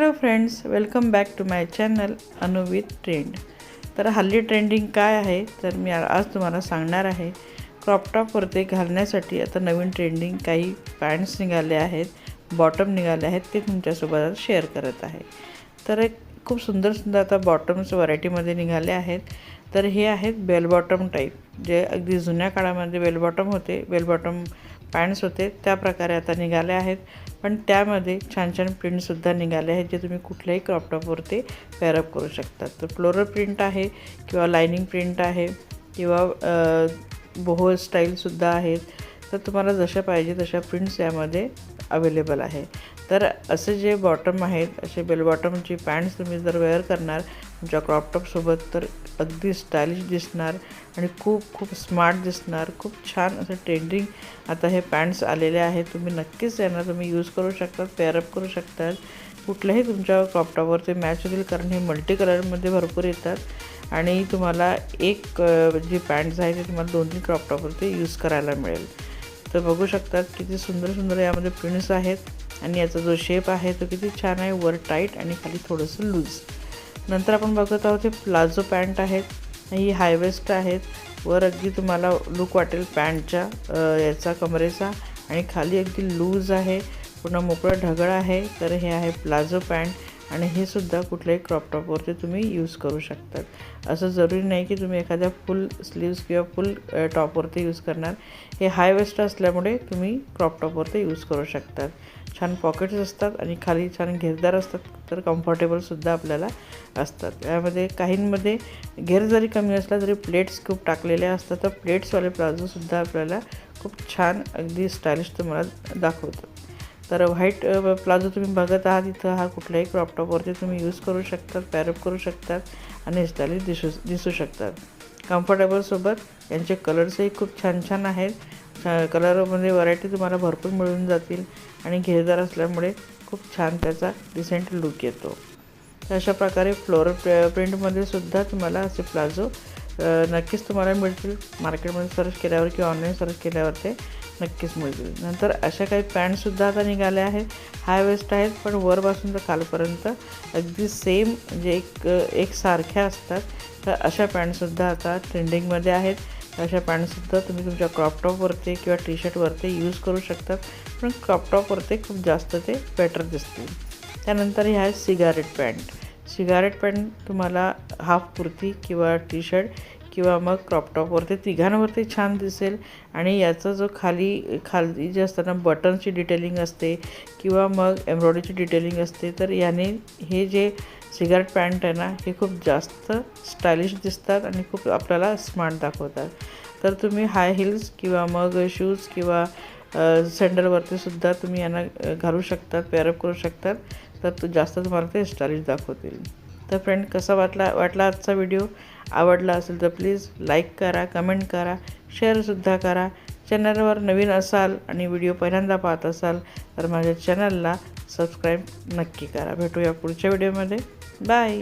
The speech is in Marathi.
Hello friends welcome back to my channel अनुविथ trend. तर हल्ली ट्रेंडिंग काय आहे तर मी आज तुम्हाला सांगणार आहे क्रॉपटॉपवरती घालण्यासाठी आता नवीन ट्रेंडिंग काही पॅन्ट्स निघाले आहेत बॉटम निघाले आहेत ते तुमच्यासोबत शेअर करत आहे. तर एक खूप सुंदर सुंदर आता बॉटम्स व्हरायटीमध्ये निघाले आहेत. तर हे आहेत बेल बॉटम टाईप जे अगदी जुन्या काळामध्ये बेल बॉटम होते. बेल बॉटम पॅन्ट्स होते त्या प्रकारे आता निघाले आहेत. पण त्यामध्ये छान छान प्रिंटसुद्धा निघाले आहेत जे तुम्ही कुठल्याही क्रॉपटॉपवरती पॅरअप करू शकता तर फ्लोरल प्रिंट आहे किंवा लायनिंग प्रिंट आहे किंवा बोहो स्टाईलसुद्धा आहेत. तर तुम्हाला जशा पाहिजे तशा प्रिंट्स यामध्ये अवेलेबल आहे. तर असे जे बॉटम आहेत असे बेल बॉटमची पॅन्ट्स तुम्ही जर वेअर करणार तुमच्या क्रॉपटॉपसोबत तर अगदी स्टायलिश दिसणार आणि खूप खूप स्मार्ट दिसणार. खूप छान असं ट्रेंडिंग आता हे पॅन्ट्स आलेले आहेत. तुम्ही नक्कीच यांना तुम्ही यूज करू शकतात पेअरअप करू शकतात कुठल्याही तुमच्या क्रॉपटॉपवर ते मॅच होतील कारण हे मल्टी कलरमध्ये भरपूर येतात. आणि तुम्हाला एक जी पॅन्ट्स आहे ते तुम्हाला दोन तीन क्रॉपटॉपवरती यूज करायला मिळेल. तर बघू शकतात किती सुंदर सुंदर यामध्ये प्रिंट्स आहेत. आणि याचा जो शेप आहे तो किती छान आहे वर टाईट आणि खाली थोडंसं लूज नंतर आपण बघत आहोत हे प्लाझो पॅन्ट आहेत ही हायवेस्ट आहेत. वर अगदी तुम्हाला लुक वाटेल पॅन्टच्या याचा कमरेचा आणि खाली अगदी लूज आहे. पुन्हा मोकळं ढगळ आहे. तर हे आहे प्लाझो पॅन्ट आणि हे सुद्धा कुठल्याही क्रॉपटॉपवरती तुम्ही यूज करू शकतात. असं जरुरी नाही की तुम्ही एखाद्या फुल स्लीव्स किंवा फुल टॉपवरती यूज करणार. हे हाय वेस्ट असल्यामुळे तुम्ही क्रॉप टॉपवरती यूज करू शकतात. छान पॉकेट्स असतात आणि खाली छान घेरदार असतात तर कम्फर्टेबलसुद्धा आपल्याला असतात. यामध्ये काहींमध्ये घेर जरी कमी असला तरी प्लेट्स खूप टाकलेल्या असतात तर प्लेट्सवाले प्लाझोसुद्धा आपल्याला खूप छान अगदी स्टायलिश तुम्हाला दाखवतात. तर व्हाईट प्लाझो तुम्ही बघत आहात इथं हा कुठल्याही क्रॉपटॉपवरती तुम्ही यूज करू शकतात पॅरअप करू शकतात आणि स्टाईलिश दिसू दिसू शकतात. कम्फर्टेबलसोबत यांचे कलर्सही खूप छान छान आहेत. कलरमध्ये व्हरायटी तुम्हाला भरपूर मिळून जातील आणि घेरदार असल्यामुळे खूप छान त्याचा डिसेंट लुक येतो. तर अशा प्रकारे फ्लोर प्र प्रिंटमध्ये सुद्धा तुम्हाला असे प्लाझो नक्कीच तुम्हाला मिळतील. मार्केटमध्ये सर्च केल्यावर किंवा ऑनलाईन सर्च केल्यावर ते नक्कीच मिळतील नंतर अशा काही पॅन्टसुद्धा आता निघाल्या आहेत. हाय वेस्ट आहेत पण वरपासून तर खालपर्यंत. अगदी सेम म्हणजे एक एक सारख्या असतात. तर अशा पॅन्टसुद्धा आता ट्रेंडिंगमध्ये आहेत. अशा पॅन्टसुद्धा तुम्ही तुमच्या क्रॉपटॉपवरती किंवा टी शर्टवरती यूज करू शकतात पण क्रॉपटॉपवरती खूप जास्त ते बेटर दिसतील. त्यानंतर ह्या आहेत सिगारेट पॅन्ट सिगारेट पॅन्ट तुम्हाला हाफ कुर्ती किंवा टी शर्ट किंवा मग क्रॉपटॉपवरती तिघांवरती छान दिसेल. आणि याचा जो खाली खाली जे असताना बटनची बटन्सची डिटेलिंग असते किंवा मग एम्ब्रॉयडरीची डिटेलिंग असते तर याने हे जे सिगारेट पॅन्ट आहे ना हे खूप जास्त स्टायलिश दिसतात आणि खूप आपल्याला स्मार्ट दाखवतात. तर तुम्ही हाय हिल्स किंवा मग शूज किंवा सँडलवरती सुद्धा तुम्ही यांना घालू शकतात पेअरअप करू शकतात तर तो जास्त तुम्हाला ते स्टायलिश दाखवतील. तर फ्रेंड कसा वाटला वाटला आजचा व्हिडिओ आवडला असेल तर प्लीज लाईक करा कमेंट करा शेअरसुद्धा करा. चॅनलवर नवीन असाल आणि व्हिडिओ पहिल्यांदा पाहत असाल तर माझ्या चॅनलला सबस्क्राईब नक्की करा. भेटूया पुढच्या व्हिडिओमध्ये बाय